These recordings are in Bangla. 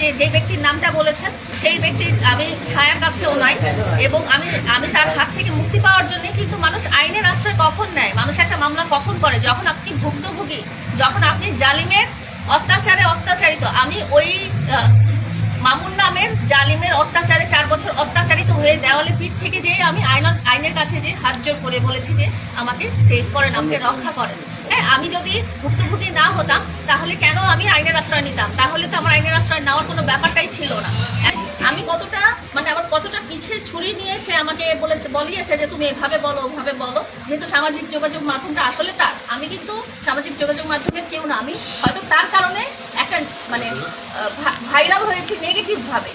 যে যে ব্যক্তির নামটা বলেছেন, সেই ব্যক্তির আমি ছায়ার কাছেও নাই এবং আমি আমি তার হাত থেকে মুক্তি পাওয়ার জন্য কিন্তু মানুষ আইনের আশ্রয় কখন নেয়? মানুষ একটা মামলা কখন করে? যখন আপনি ভুক্তভোগী, যখন আপনি জালিমের অত্যাচারে অত্যাচারিত, আমি ওই মামুন নামের জালিমের অত্যাচারে চার বছর অত্যাচারিত হয়ে দেওয়ালে পিঠ থেকে যে আমি আইনের আইনের কাছে যে হাত জোর করে বলেছি যে আমাকে সেভ করেন, আমাকে রক্ষা করেন। হ্যাঁ আমি যদি ভুক্তভোগী না হতাম, তাহলে কেন আমি আইনের আশ্রয় নিতাম? তাহলে তো আমার আইনের আশ্রয় নেওয়ার কোনো ব্যাপারটাই ছিল না। আমি কতটা মানে আমার কতটা পিছিয়ে ছুরি নিয়ে সে আমাকে বলেছে, বলিয়েছে যে তুমি এভাবে বলো, ওভাবে বলো। যেহেতু সামাজিক যোগাযোগ মাধ্যমটা আসলে তার। আমি কিন্তু সামাজিক যোগাযোগ মাধ্যমের কেউ না। আমি হয়তো তার কারণে একটা মানে ভাইরাল হয়েছে নেগেটিভ ভাবে।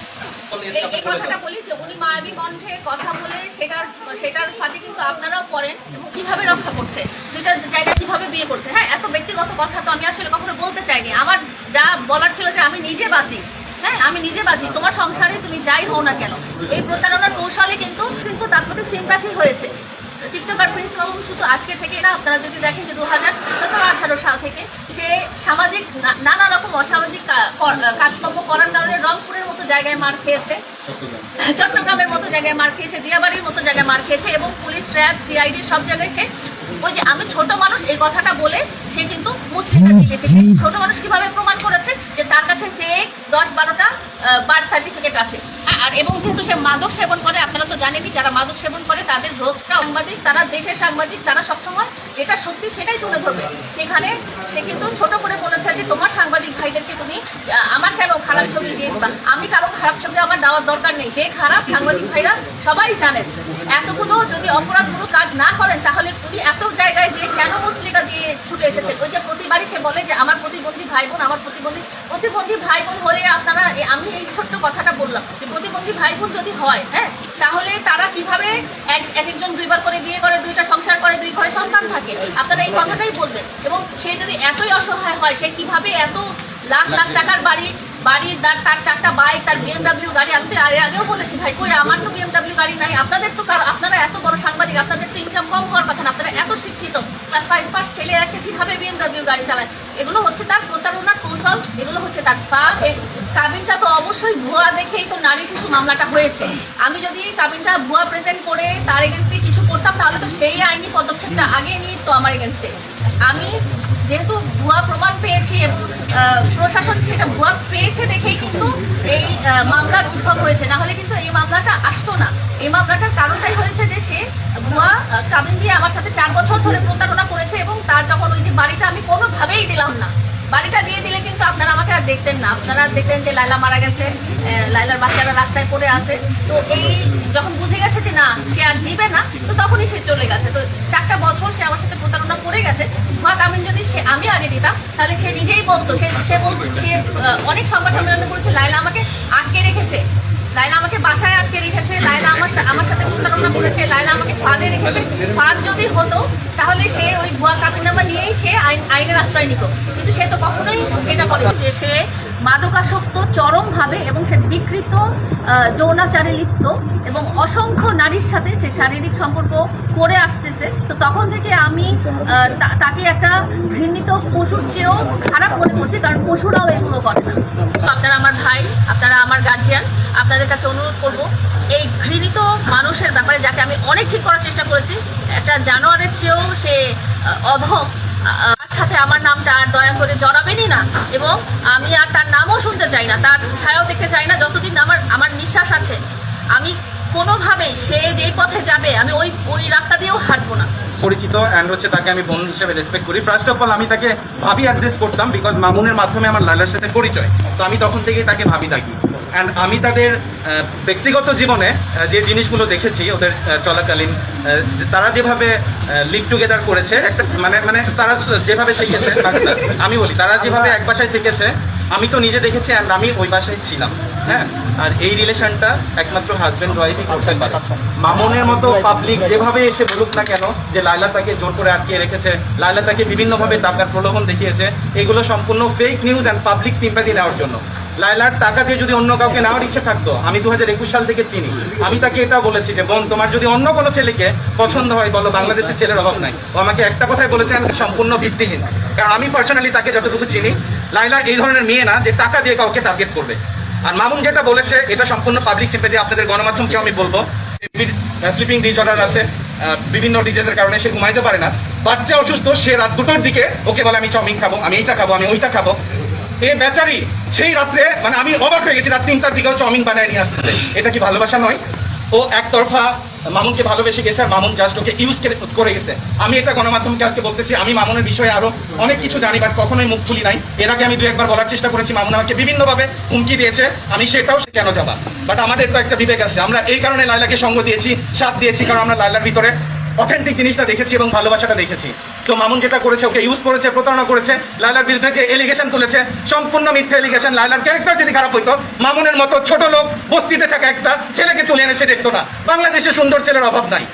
এই কথাটা বলি যে উনি মায়াবী কণ্ঠে কথা বলে সেটার সেটার ফাঁদে কিন্তু আপনারাও পড়েন এবং কীভাবে রক্ষা করছে দুইটা জায়গায় কীভাবে বিয়ে করছে। হ্যাঁ এত ব্যক্তিগত কথা তো আমি আসলে কখনো বলতে চাইনি। আমার যা বলার ছিল যে আমি নিজে বাঁচি হ্যাঁ আমি নিজে বাঁচি তোমার সংসারে তুমি যাই হও না কেন এই প্রতারণার কৌশলে কিন্তু কিন্তু তার প্রতি সিম্পাথি হয়েছে। টিকটকার প্রিন্স মামুন শুধু আজকে থেকে না আপনারা যদি দেখেন যে দু হাজার সতেরো আঠারো সাল থেকে সে সামাজিক না- নানা রকম অসামাজিক কাজকর্ম করার কারণে রংপুরের মতো জায়গায় মার খেয়েছে। চট্টগ্রামের মতো জায়গায় মার খেয়েছে দিয়াবাড়ির মতো জায়গায় মার খেয়েছে এবং পুলিশ র্যাব সিআইডি সব জায়গায় সে ওই যে আমি ছোট মানুষ এই কথাটা বলে সে কিন্তু মুচড়িটা দিয়েছে। সে ছোট মানুষ কীভাবে প্রমাণ করেছে? যে তার কাছে ফেক দশ বারোটা বার্থ সার্টিফিকেট আছে। আর এবং যেহেতু সে মাদক সেবন করে জানেনই যারা মাদক সেবন করে, তাদের রোধটা সাংবাদিক তারা দেশের সাংবাদিক, তারা সবসময় যেটা সত্যি সেটাই তুলে ধরবে। সেখানে সে কিন্তু ছোট করে বলেছে যে, তোমার সাংবাদিক ভাইদেরকে তুমি আমার কেন খারাপ ছবি দিয়ে দিবা? আমি কারও খারাপ ছবি আমার দেওয়ার দরকার নেই। যে খারাপ সাংবাদিক ভাইরা সবাই জানেন। এতগুলো যদি অপরাধগুলো কাজ না করেন, তাহলে উনি এত জায়গায় যে কেন মুচলিকা দিয়ে ছুটে এসেছে? ওই যে প্রতিবারই সে বলে যে, আমার প্রতিবন্ধী ভাই বোন আমার প্রতিবন্ধী প্রতিবন্ধী ভাই বোন হলে আপনারা আমি এই ছোট্ট কথাটা বললাম যে, প্রতিবন্ধী ভাই বোন যদি হয় হ্যাঁ তাহলে তারা কীভাবে এক এক একজন দুইবার করে বিয়ে করে, দুইটা সংসার করে, দুই ঘরে সন্তান থাকে? আপনারা এই কথাটাই বলবেন। এবং সে যদি এতই অসহায় হয়, সে কীভাবে এত লাখ লাখ টাকার বাড়ি বাড়ির তার তার চারটা বাইক তার বিএমডাব্লিউ গাড়ি, আমি তো এর আগেও বলেছি, ভাই, কই আমার তো বিএমডাব্লিউ গাড়ি নাই, আপনাদের তো আপনারা এত বড় সাংবাদিক, আপনাদের তো ইনকাম কম হওয়ার কথা না, আপনারা এত শিক্ষিত। ক্লাস ফাইভ পাস ছেলে একটা কীভাবে বিএমডাব্লিউ গাড়ি চালায়? এগুলো হচ্ছে তার প্রতারণার কৌশল, এগুলো হচ্ছে তার ফাঁদ এই কাবিনটা তো অবশ্যই ভুয়া দেখেই তো নারী শিশু মামলাটা হয়েছে। আমি যদি কাবিনটা ভুয়া প্রেজেন্ট করে তার এগেনস্টে কিছু করতাম, তাহলে তো সেই আইনি পদক্ষেপটা আগে নিয়ে তো আমার এগেনস্টে আমি যেহেতু ভুয়া প্রমাণ পেয়েছি প্রশাসন সেটা ভুয়া পেয়েছে দেখেই কিন্তু এই মামলার উদ্ভব হয়েছে। না হলে কিন্তু এই মামলাটা আসতো না। এই মামলাটার কারণটাই হয়েছে যে সে ভুয়া কাবিন দিয়ে আমার সাথে চার বছর ধরে প্রতারণা করেছে এবং তার যখন ওই যে বাড়িটা আমি কোনোভাবেই দিলাম না বাড়িটা দিয়ে দিলে কিন্তু আপনারা আমাকে আর দেখতেন না। আপনারা দেখতেন যে লাইলা মারা গেছে লাইলার বাচ্চারা রাস্তায় পড়ে আছে। তো এই যখন বুঝে গেছে যে না, সে আর দিবে না, তো তখনই সে চলে গেছে। তো চারটা বছর সে আমার সাথে করে গেছে। মা কামিন যদি সে আমি আগে দিতাম, তাহলে সে নিজেই বলতো, সে সে সে অনেক সংবাদ সম্মেলনে করেছে লাইলা আমাকে আটকে রেখেছে। লাইলা আমাকে বাসায় আটকে রেখেছে লাইলা আমার আমার সাথে প্রতারণা করেছে লাইলা আমাকে ফাঁদে রেখেছে। ফাঁদ যদি হতো, তাহলে সে ওই ভুয়া কাবিনামা নিয়েই সে আইন, আইনের আশ্রয় নিত। কিন্তু সে তো কখনোই সেটা করে সে মাদকাসক্ত, চরমভাবে এবং সে বিকৃত যৌনাচারে লিপ্ত এবং অসংখ্য নারীর সাথে সে শারীরিক সম্পর্ক করে আসতেছে। তো তখন থেকে আমি তাকে একটা ঘৃণিত পশুর চেয়েও খারাপ মনে করছি কারণ পশুরাও এগুলো করে না। আপনারা আমার ভাই, আপনারা আমার গার্জিয়ান আপনাদের কাছে অনুরোধ করব, এই ঘৃণিত মানুষের ব্যাপারে যাকে আমি অনেক ঠিক করার চেষ্টা করেছি, একটা জানোয়ারের চেয়েও সে অধম। সাথে আমার নামটা আর দয়া করে জড়াবেনই না। এবং আমি আর তার নামও শুনতে চাই না, তার ছায়াও দেখতে চাই না, যতদিন আমার আমার নিঃশ্বাস আছে, আমি কোনোভাবেই সে যে পথে যাবে, আমি ওই ওই রাস্তা দিয়েও হাঁটবো না। পরিচিত অ্যান্ড হচ্ছে তাকে আমি বোন হিসেবে রেসপেক্ট করি। ফার্স্ট অফ অল আমি তাকে ভাবি অ্যাড্রেস করতাম বিকজ মামুনের মাধ্যমে আমার লালার সাথে পরিচয়। তো আমি তখন থেকেই তাকে ভাবি থাকি। অ্যান্ড আমি তাদের ব্যক্তিগত জীবনে যে জিনিসগুলো দেখেছি ওদের চলাকালীন তারা যেভাবে লিভ টুগেদার করেছে একটা মানে মানে তারা যেভাবে থেকেছে আমি বলি তারা যেভাবে এক বাসায় থেকেছে আমি তো নিজে দেখেছি অ্যান্ড আমি ওই বাসায় ছিলাম হ্যাঁ? আর এই রিলেশনটা একমাত্র হাজব্যান্ড ওয়াইফই করতে পারে। মামুনের মতো পাবলিক যেভাবে এসে বলুক না কেন যে লাইলা তাকে জোর করে আটকে রেখেছে লাইলা তাকে বিভিন্নভাবে টাকার প্রলোভন দেখিয়েছে এগুলো সম্পূর্ণ fake news and public sympathy নেওয়ার জন্য। লাইলার টাকা দিয়ে যদি অন্য কাউকে নেওয়ার ইচ্ছে থাকতো, আমি দু হাজার একুশ সাল থেকে চিনি। আমি তাকে এটা বলেছি যে, বোন, তোমার যদি অন্য কোনো ছেলেকে পছন্দ হয়, বলো বাংলাদেশের ছেলের অভাব নাই। ও আমাকে একটা কথাই বলেছেন সম্পূর্ণ ভিত্তিহীন। কারণ আমি পার্সোনালি তাকে যতটুকু চিনি লাইলা এই ধরনের মেয়ে না যে টাকা দিয়ে কাউকে টার্গেট করবে। আর মামুন যেটা বলেছে, এটা সম্পূর্ণ পাবলিক সিম্পেথি আপনাদের গণমাধ্যমকেও আমি বলব। স্লিপিং ডিসঅর্ডার আছে বিভিন্ন ডিজিজের কারণে সে ঘুমাইতে পারে না। বাচ্চা অসুস্থ, সে রাত দুটোর দিকে ওকে বলে, আমি চাউমিন খাব, আমি এইটা খাব, আমি ওইটা খাব। এ বেচারি, সেই রাত্রে মানে আমি অবাক হয়ে গেছি, রাত তিনটার দিকেও চাউমিন বানায় নিয়ে আসতেছে এটা কি ভালোবাসা নয়? ও একতরফা মামুনকে ভালোবেসে গেছে আর মামুন জাস্ট ওকে ইউজ করে গেছে। আমি এটা গণমাধ্যমকে আজকে বলতেছি, আমি মামুনের বিষয়ে আরও অনেক কিছু জানি বাট কখনোই মুখ খুলি নাই। এর আগে আমি দু একবার বলার চেষ্টা করেছি, মামুন আমাকে বিভিন্নভাবে হুমকি দিয়েছে, আমি সেটাও সে কেন যাবা? বাট আমাদের তো একটা বিবেক আছে, আমরা এই কারণে লাইলাকে সঙ্গ দিয়েছি, সাথ দিয়েছি, কারণ আমরা লাইলার ভিতরে অথেন্টিক জিনিসটা দেখেছি এবং ভালোবাসাটা দেখেছি। তো মামুন যেটা করেছে, ওকে ইউজ করেছে, প্রতারণা করেছে লাইলার বিরুদ্ধে যে এলিগেশন তুলেছে, সম্পূর্ণ মিথ্যা এলিগেশন লাইলার ক্যারেক্টার যদি খারাপ হইতো, মামুনের মতো ছোট লোক বস্তিতে থাকা একটা ছেলেকে তুলে এনে সে দেখতো না। বাংলাদেশে সুন্দর ছেলের অভাব নাই।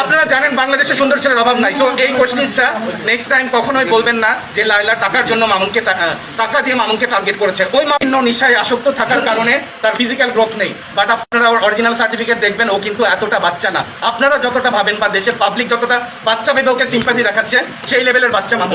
আপনারা জানেন বাংলাদেশে সুন্দর ছেলের অভাব নাই। সো এই কোশ্চেন্সটা নেক্সট টাইম কখনোই বলবেন না যে লাইলা টাকার জন্য মামুনকে টাকা দিয়ে মামুনকে টার্গেট করেছে। ওই মামুন নিশায় আসক্ত থাকার কারণে তার ফিজিক্যাল গ্রোথ নেই। বাট আপনারা ওর অরিজিনাল সার্টিফিকেট দেখবেন, ও কিন্তু এতটা বাচ্চা না। আপনারা যতটা ভাবেন বা দেশের পাবলিক যতটা বাচ্চা ভেবে ওকে সিম্পাথি দেখাচ্ছে, সেই লেভেলের বাচ্চা মামুন।